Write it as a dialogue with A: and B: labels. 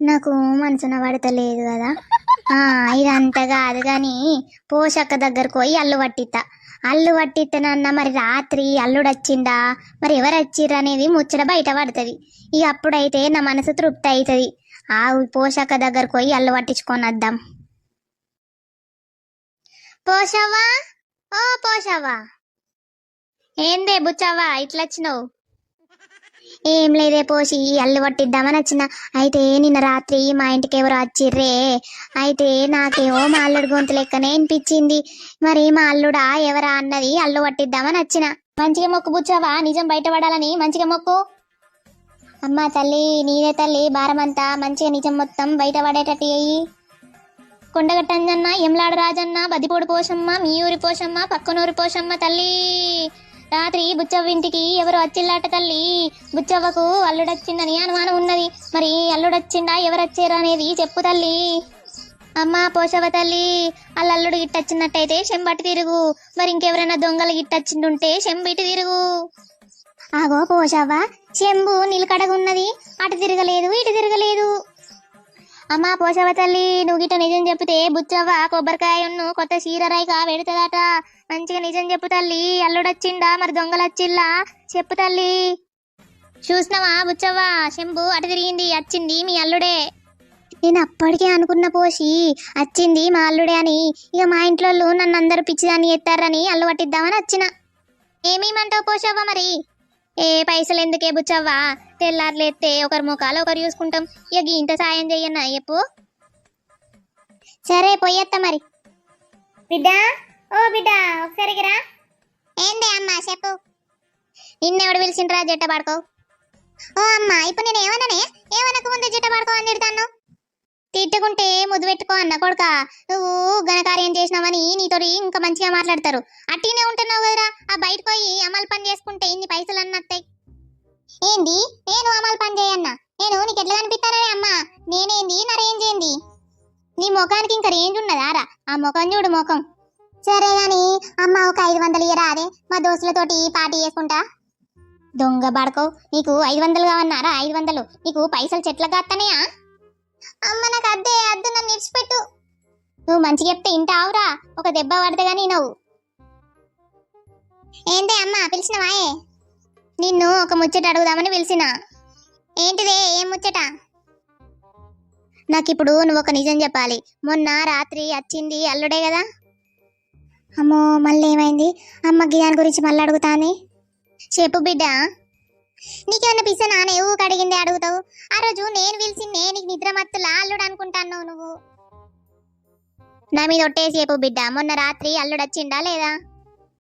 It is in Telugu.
A: నాకు మనసున పడతలేదు కదా. ఆ ఇదంతా కాదు కానీ పోషక దగ్గరకు పోయి అల్లు పట్టిత అల్లు పట్టిత్తనన్న మరి రాత్రి అల్లుడు వచ్చిండా మరి ఎవరు వచ్చిర్రు అనేది ముచ్చట బయట పడుతుంది. ఇక అప్పుడైతే నా మనసు తృప్తి అవుతుంది ఆ పోషక దగ్గరకు పోయి అల్లు పట్టించుకొని వద్దాం పోషవా ఓ పోషవా ఏందే బుచ్చవా ఇట్లా వచ్చినావు ఏం లేదే పోసి అల్లు పట్టిద్దామని వచ్చిన. అయితే నిన్న రాత్రి మా ఇంటికి ఎవరు వచ్చిర్రే. అయితే నాకేమో మా అల్లుడు గొంతు లెక్కనే అనిపించింది మరి మా అల్లుడా ఎవరా అన్నది అల్లు పట్టిద్దామని వచ్చిన. మంచిగా మొక్కు బుచ్చావా? నిజం బయటపడాలని మంచిగా మొక్కు. అమ్మా తల్లి నీదే తల్లి భారమంతా మంచిగా నిజం మొత్తం బయటపడేటట్టు అయ్యి కొండగట్టంజన్న ఎమ్లాడ రాజన్న బదిపోడు పోషమ్మ మీ ఊరి పోషమ్మ పక్కనూరి పోషమ్మ తల్లి. రాత్రి బుచ్చవ్వ ఇంటికి ఎవరు వచ్చిల్లాట తల్లి? బుచ్చవ్వకు అల్లుడొచ్చిందని అనుమానం ఉన్నది. మరి అల్లుడొచ్చిందా? ఎవరు వచ్చారు అనేది చెప్పు తల్లి. అమ్మా పోషవ తల్లి అల్లల్లుడు అల్లుడు గిట్టొచ్చినట్టయితే చెంబటి తిరుగు. మరి ఇంకెవరైనా దొంగలు గిట్టొచ్చిండుంటే చెంబిటి తిరుగు. ఆగో పోషవ్వ చెంబు నిలకడగున్నది. అటు తిరగలేదు ఇటు తిరగలేదు. అమ్మా పోసవ తల్లి? నువ్వు గిట్ట నిజం చెప్తే బుచ్చవ్వ కొబ్బరికాయను కొత్త చీరరాయిక పెడతదట. మంచిగా నిజం చెప్పు తల్లి. అల్లుడొచ్చిండా మరి దొంగలొచ్చిల్లా? చెప్పు తల్లి. చూసినావా బుచ్చవ్వ? శంభు అటు తిరిగింది వచ్చింది మీ అల్లుడే. నేను అప్పటికే అనుకున్న పోసి వచ్చింది మా అల్లుడే అని. ఇక మా ఇంట్లో నన్ను అందరూ పిచ్చిదాన్ని ఎత్తారని అల్లు పట్టిద్దామని వచ్చిన ఏమేమంటావు పోషవ్వా మరి? ఏ పైసలు ఎందుకే బుచ్చవ్వా? తెల్లారులేస్తే ఒకరి ముఖాలు ఒకరు చూసుకుంటాం. ఇక ఇంత సాయం చెయ్యన్నా చెప్పు సరే పోయేత్తా మరి. బిడ్డ ఓ బిడ్డ ఒకసారి రా. ఏంది అమ్మా చెప్పు. నిన్నెవడు పిలిచిండ్రా జట్ట పడుకో? ఓ అమ్మా ఇప్పుడు నేను ఏమన్నానే ఏమనక ముందే జట్ట పడుకో అని తిడతాను తిట్టుకుంటే ముద్దు పెట్టుకో అన్న కొడుక. నువ్వు ఘనకార్యం చేసినావని నీతో ఇంకా మంచిగా మాట్లాడతారు. అట్టినే ఉంటున్నావు కదరా. ఆ బయట పోయి అమలు పని చేసుకుంటే ఇన్ని పైసలు అన్నత్తాయి ఏంది? నేను అమలు పని చేయన్నా? నేను నీకు ఎట్లా కనిపిస్తానని అమ్మా. నేనేంది? నా రేంజ్ ఏంది? నీ ముఖానికి ఇంకా రేంజ్ ఉన్నదా? రా. ఆ ముఖం చూడు ముఖం. సరే గాని అమ్మ ఒక ఐదు వందలు ఇయ్యరా అదే? మా దోస్తులతోటి పార్టీ చేసుకుంటా. దొంగ పడకో నీకు ఐదు వందలు కావన్నారా ఐదు వందలు. నీకు పైసలు చెట్లకు కాస్తానయా అమ్మ నాకు అద్దే అద్దు నన్ను ఇడిచిపెట్టు. నువ్వు మంచిగా చెప్తే ఇంత ఆవురా ఒక దెబ్బ పడితే గానీ నవ్వు ఏందే అమ్మ పిలిచినవాయే నిన్ను ఒక ముచ్చట అడుగుదామని పిలిచిన. ఏంటిదే ఏం ముచ్చట? నాకిప్పుడు నువ్వు ఒక నిజం చెప్పాలి. మొన్న రాత్రి వచ్చింది అల్లుడే కదా? అమ్మో మళ్ళీ ఏమైంది? అమ్మ గిదాని గురించి మళ్ళీ అడుగుతాని చెప్పు బిడ్డ. నీకేమన్నా పిస నాన్న ఊకి అడిగింది అడుగుతావు? ఆ రోజు నేను పిలిచిందే నీకు నిద్ర మత్తులా అల్లుడు అనుకుంటాను నువ్వు? నా మీద ఒట్టేసి చెప్పు బిడ్డ. మొన్న రాత్రి అల్లుడు వచ్చిండా లేదా?